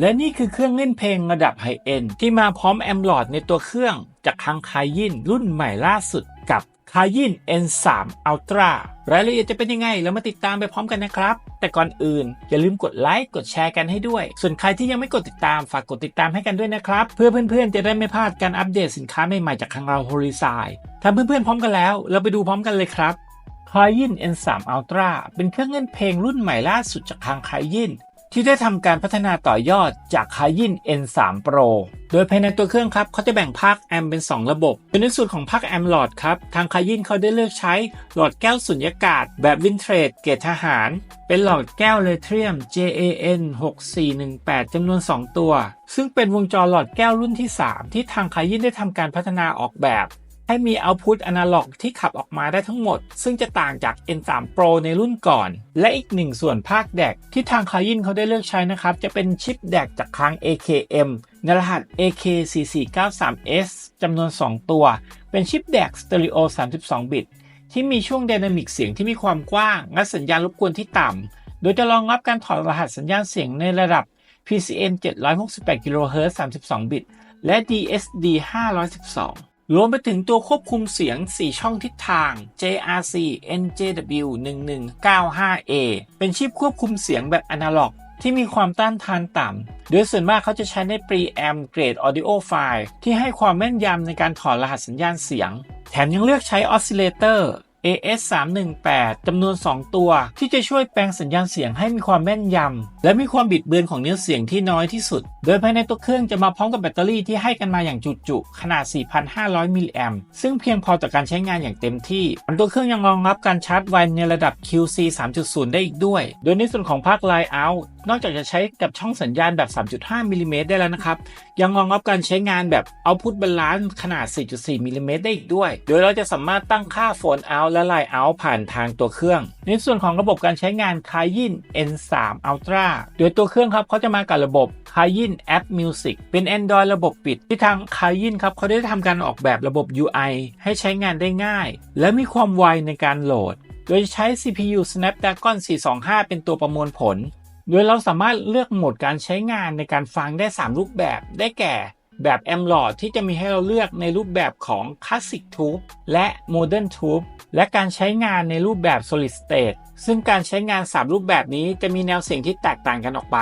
และนี่คือเครื่องเล่นเพลงระดับไฮเอนที่มาพร้อมแอมลอดในตัวเครื่อง จากทางคายินรุ่นใหม่ล่าสุดกับคายิน N3 Ultra รายละเอียดจะเป็นยังไง เรามาติดตามไปพร้อมกันนะครับ แต่ก่อนอื่น อย่าลืมกดไลค์กดแชร์กันให้ด้วย ส่วนใครที่ยังไม่กดติดตามฝากกดติดตามให้กันด้วยนะครับ เพื่อเพื่อนๆ จะได้ไม่พลาดการอัปเดตสินค้าใหม่ๆจากทางเราโฮลิซายถ้าเพื่อนๆพร้อมกันแล้ว เราไปดูพร้อมกันเลยครับคายิน N3 Ultra เป็นเครื่องเล่นเพลงรุ่นใหม่ล่าสุดจากทางคายิน ที่ได้ทำการพัฒนาต่อยอดจากคายิน N3 Pro โดยภายในตัวเครื่องครับเขาจะแบ่งภาคแอมเป็น 2 ระบบโดยในส่วนของภาคแอมหลอดครับ ทางคายินเขาได้เลือกใช้หลอดแก้วสุญญากาศ แบบวินเทรดเกรดทหาร เป็นหลอดแก้วเลเทียม JAN 6418จำนวน 2 ตัว ซึ่งเป็นวงจรหลอดแก้วรุ่นที่ 3 ที่ทางคายินได้ทำการพัฒนาออกแบบ ให้มีเอาพุตอนาล็อกที่ขับออกมาได้ทั้งหมด ซึ่งจะต่างจาก N3 Pro ในรุ่นก่อน และอีกหนึ่งส่วนภาคแดกที่ทางคายินเขาได้เลือกใช้นะครับ จะเป็นชิปแดกจากทาง AKM ในรหัส AK4493S จำนวน 2 ตัว เป็นชิปแดกสเตอริโอ 32 บิต ที่มีช่วงไดนามิกเสียงที่มีความกว้าง และสัญญาณรบกวนที่ต่ำ โดยจะรองรับการถอดรหัสสัญญาณเสียงในระดับ PCM 768 kHz 32 บิต และ DSD 512 รวมไปถึงตัวควบคุมเสียง 4 ช่องทิศทาง JRC NJW 1195A เป็นชิปควบคุมเสียงแบบอนาล็อก ที่มีความต้านทานต่ำ โดยส่วนมากเขาจะใช้ใน Preamp Grade Audio File ที่ให้ความแม่นยำในการถอดรหัสสัญญาณเสียง แถมยังเลือกใช้ออสซิเลเตอร์ AS318 จำนวน 2 ตัว ที่จะช่วยแปลงสัญญาณเสียงให้มีความแม่นยำ และมีความบิดเบือนของเนื้อเสียงที่น้อยที่สุด โดยภายในตัวเครื่องจะมาพร้อมกับแบตเตอรี่ที่ให้กันมาอย่างจุๆขนาด 4,500 มิลลิแอมป์ซึ่งเพียงพอต่อการใช้งานอย่างเต็มที่ตัวเครื่องยังรองรับการชาร์จไวในระดับ QC 3.0 ได้อีกด้วย โดยในส่วนของภาค Line Out นอกจากจะใช้กับช่องสัญญาณแบบ 3.5มิลลิเมตรได้แล้วนะครับ ยังรองรับการใช้งานแบบ Output Balance ขนาด 4.4มิลลิเมตรได้อีกด้วย โดยเราจะสามารถตั้งค่า Phone Out และ Line Out ผ่านทางตัวเครื่อง ในส่วนของระบบการใช้งาน Kayin N3 Ultra โดยตัวเครื่องครับเขาจะมากับระบบ Kayin App Music เป็น Android ระบบปิด ที่ทาง Kayin ครับเขาได้ทำการออกแบบระบบ UI ให้ใช้งานได้ง่าย และมีความไวในการโหลด โดยใช้ CPU Snapdragon 425 เป็นตัวประมวลผล โดยเราสามารถเลือกโหมดการใช้งานในการฟังได้ 3 รูปแบบได้แก่ แบบ a m l o d ที่จะมีให้เราเลือกในรูปแบบของ Classic Tube และ Modern Tube และการใช้งานในรูปแบบ Solid State ซึ่งการใช้งาน 3 รูปแบบนี้จะมีแนวเสียงที่แตกต่างกันออกไป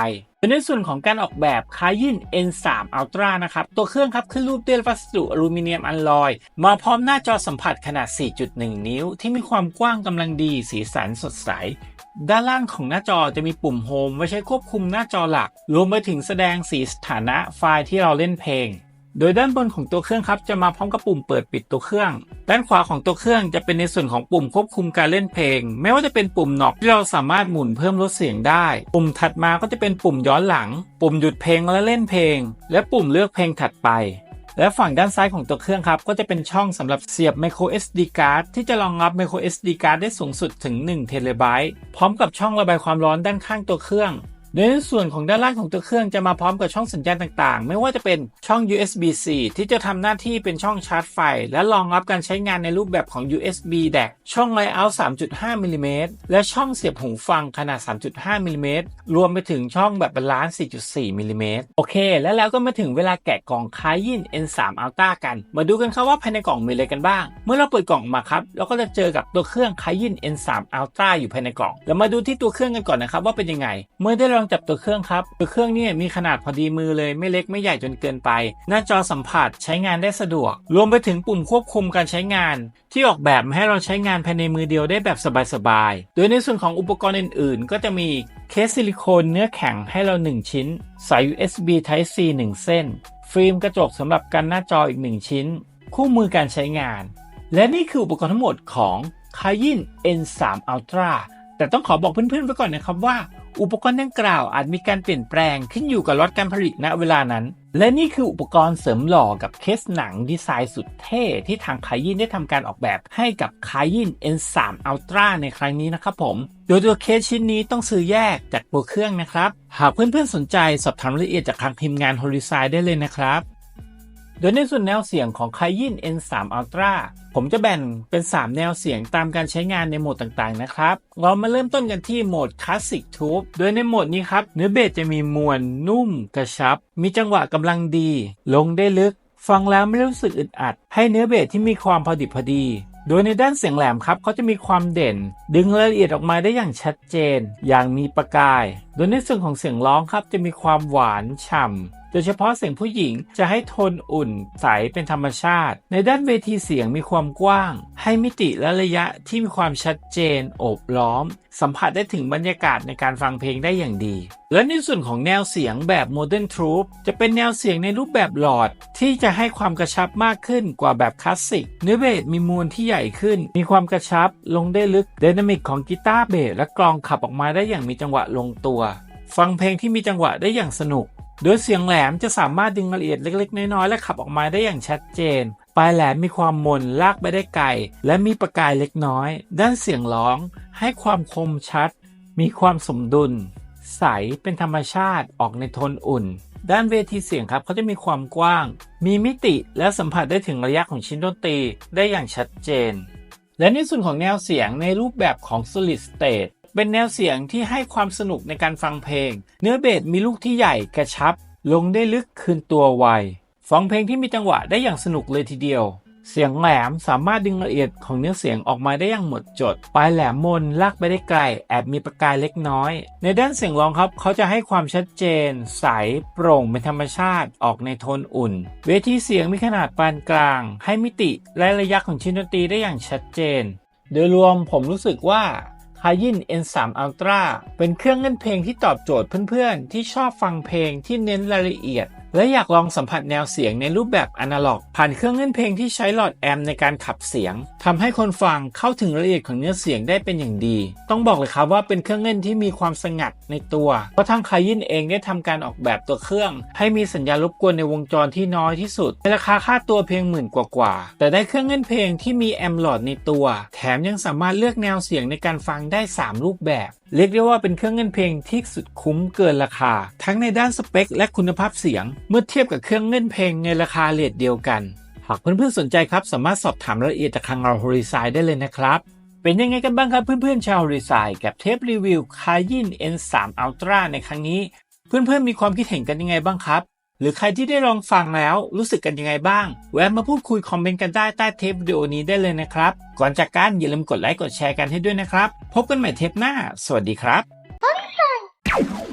ในส่วนของการออกแบบ Kayin N3 Ultra นะครับ ตัวเครื่องครับขึ้นรูปด้วยวัสดุอลูมิเนียมอัลลอย มาพร้อมหน้าจอสัมผัสขนาด 4.1 นิ้ว ที่มีความกว้างกำลังดี สีสันสดใส ด้านล่างของหน้าจอจะมีปุ่มโฮมไว้ใช้ควบคุมหน้าจอหลัก รวมไปถึงแสดงสีสถานะไฟล์ที่เราเล่นเพลง โดยด้านบนของตัวเครื่องครับจะมาพร้อมกับปุ่มเปิดปิดตัวเครื่อง ด้านขวาของตัวเครื่องจะเป็นในส่วนของปุ่มควบคุมการเล่นเพลง ไม่ว่าจะเป็นปุ่มหนอกที่เราสามารถหมุนเพิ่มลดเสียงได้ ปุ่มถัดมาก็จะเป็นปุ่มย้อนหลัง ปุ่มหยุดเพลงและเล่นเพลง และปุ่มเลือกเพลงถัดไป และฝั่งด้านซ้ายของตัวเครื่องครับ ก็จะเป็นช่องสำหรับเสียบ micro SD card ที่จะรองรับ micro SD card ได้สูงสุดถึง1 t b พร้อมกับช่องระบายความร้อนด้านข้างตัวเครื่อง ในส่วนของด้านล่างของตัวเครื่องจะมาพร้อมกับช่องสัญญาณต่างๆ ไม่ว่าจะเป็นช่อง USB-C ที่จะทำหน้าที่เป็นช่องชาร์จไฟ และรองรับการใช้งานในรูปแบบของ USB DAC ช่อง Layout 3.5มิลลิเมตรและช่องเสียบหูฟังขนาด 3.5มิลลิเมตรรวมไปถึงช่องแบบบาลานซ์ 4.4มิลลิเมตรโอเค แล้วแล้วก็มาถึงเวลาแกะกล่อง Kayin N3 Ultra กัน มาดูกันครับว่าภายในกล่องมีอะไรกันบ้าง เมื่อเราเปิดกล่องมาครับเราก็จะเจอกับตัวเครื่อง Kayin N3 Ultra อยู่ภายในกล่อง แล้วมาดูที่ตัวเครื่องกันก่อนนะครับว่าเป็นยังไง เมื่อได้ลองจับตัวเครื่องครับตัวเครื่องนี่มีขนาดพอดีมือเลยไม่เล็กไม่ใหญ่จนเกินไป หน้าจอสัมผัสใช้งานได้สะดวก รวมไปถึงปุ่มควบคุมการใช้งาน ที่ออกแบบมาให้เราใช้งานภายในมือเดียวได้แบบสบายๆ โดยในส่วนของอุปกรณ์อื่นๆ ก็จะมีเคสซิลิโคนเนื้อแข็งให้เรา 1 ชิ้น สาย USB Type C 1 เส้น ฟิล์มกระจกสำหรับกันหน้าจออีก 1 ชิ้น คู่มือการใช้งาน และนี่คืออุปกรณ์ทั้งหมดของ Kayin N3 Ultra แต่ต้องขอบอกเพื่อนๆไว้ก่อนนะครับว่า อุปกรณ์ดังกล่าวอาจมีการเปลี่ยนแปลงขึ้นอยู่กับรถการผลิตณเวลานั้น และนี่คืออุปกรณ์เสริมหล่อกับเคสหนังดีไซน์สุดเท่ ที่ทางคายินได้ทำการออกแบบให้กับคายิน N3 Ultra ในครั้งนี้นะครับผม โดยตัวเคสชิ้นนี้ต้องซื้อแยกจากตัวเครื่องนะครับ หากเพื่อนๆสนใจสอบถามรายละเอียดจากทางทีมงาน h o l i s i ได้เลยนะครับ โดยในส่วนแนวเสียงของ k a y i n N3 Ultra ผมจะแบ่งเป็น 3 แนวเสียงตามการใช้งานในโหมดต่างๆนะครับ เรามาเริ่มต้นกันที่โหมด Classic Tube โดยในโหมดนี้ครับ เนื้อเบสจะมีมวลนุ่ม กระชับ มีจังหวะกำลังดี ลงได้ลึก ฟังแล้วไม่รู้สึกอึดอัด ให้เนื้อเบสที่มีความพอดิบพอดี โดยในด้านเสียงแหลมครับเขาจะมีความเด่น ดึงรายละเอียดออกมาได้อย่างชัดเจน อย่างมีประกาย โดยในส่วนของเสียงร้องครับจะมีความหวานฉ่ำ ดยเฉพาะเสียงผู้หญิงจะให้โทนอุ่น ใสเป็นธรรมชาติ ในด้านเวทีเสียงมีความกว้าง ให้มิติและระยะที่มีความชัดเจนโอบล้อม สัมผัสได้ถึงบรรยากาศในการฟังเพลงได้อย่างดี และในส่วนของแนวเสียงแบบ Modern Troop จะเป็นแนวเสียงในรูปแบบหลอด ที่จะให้ความกระชับมากขึ้นกว่าแบบคลาสสิกเนื้อเบสมีมวลที่ใหญ่ขึ้น มีความกระชับลงได้ลึก d y นามิกของกีตาร์เบสและกลองขับออกมาได้อย่างมีจังหวะลงตัว ฟังเพลงที่มีจังหวะได้อย่างสนุก โดยเสียงแหลมจะสามารถดึงรายละเอียดเล็กๆ น้อยๆ และขับออกมาได้อย่างชัดเจน ปลายแหลมมีความมนลากไปได้ไกล และมีประกายเล็กน้อย ด้านเสียงร้อง ให้ความคมชัด มีความสมดุล ใสเป็นธรรมชาติออกในโทนอุ่น ด้านเวทีเสียงครับเขาจะมีความกว้าง มีมิติและสัมผัสได้ถึงระยะของชิ้นดนตรีได้อย่างชัดเจน และในส่วนของแนวเสียงในรูปแบบของ solid state เป็นแนวเสียงที่ให้ความสนุกในการฟังเพลง เนื้อเบสมีลูกที่ใหญ่กระชับ ลงได้ลึกคืนตัวไว ฟังเพลงที่มีจังหวะได้อย่างสนุกเลยทีเดียว เสียงแหลมสามารถดึงละเอียดของเนื้อเสียงออกมาได้อย่างหมดจด ปลายแหลมมนลากไปได้ไกล แอบมีประกายเล็กน้อย ในด้านเสียงร้องครับ เขาจะให้ความชัดเจน ใส โปร่งเป็นธรรมชาติออกในโทนอุ่น เวทีเสียงมีขนาดปานกลาง ให้มิติและระยะของชิ้นดนตรีได้อย่างชัดเจน โดยรวมผมรู้สึกว่า คายิน N3 Ultra เป็นเครื่องเล่นเพลงที่ตอบโจทย์เพื่อนๆ ที่ชอบฟังเพลงที่เน้นรายละเอียด และอยากลองสัมผัสแนวเสียงในรูปแบบอนาล็อก ผ่านเครื่องเล่นเพลงที่ใช้หลอดแอมในการขับเสียงทำให้คนฟังเข้าถึงรายละเอียดของเนื้อเสียงได้เป็นอย่างดี ต้องบอกเลยครับว่าเป็นเครื่องเล่นที่มีความสงัดในตัวเพราะทางคายินเองได้ทำการออกแบบตัวเครื่อง ให้มีสัญญาณรบกวนในวงจรที่น้อยที่สุดในราคาค่าตัวเพียงหมื่นกว่าๆแต่ได้เครื่องเล่นเพลงที่มีแอมหลอดในตัว แถมยังสามารถเลือกแนวเสียงในการฟังได้ 3 รูปแบบ เรียกได้ว่าเป็นเครื่องเล่นเพลงที่สุดคุ้มเกินราคา ทั้งในด้านสเปค และคุณภาพเสียง เมื่อเทียบกับเครื่องเล่นเพลงในราคาเรทเดียวกัน หากเพื่อนๆสนใจครับ สามารถสอบถามรายละเอียดจากทางเราฮอริซายได้เลยนะครับ เป็นยังไงกันบ้างครับเพื่อนๆชาวฮอริซายกับเทปรีวิวคายิน N3 Ultra ในครั้งนี้ เพื่อนๆมีความคิดเห็นกันยังไงบ้างครับ หรือใครที่ได้ลองฟังแล้วรู้สึกกันยังไงบ้าง แวะมาพูดคุยคอมเมนต์กันได้ใต้เทปวิดีโอนี้ได้เลยนะครับ ก่อนจากกันอย่าลืมกดไลค์กดแชร์กันให้ด้วยนะครับ พบกันใหม่เทปหน้า สวัสดีครับ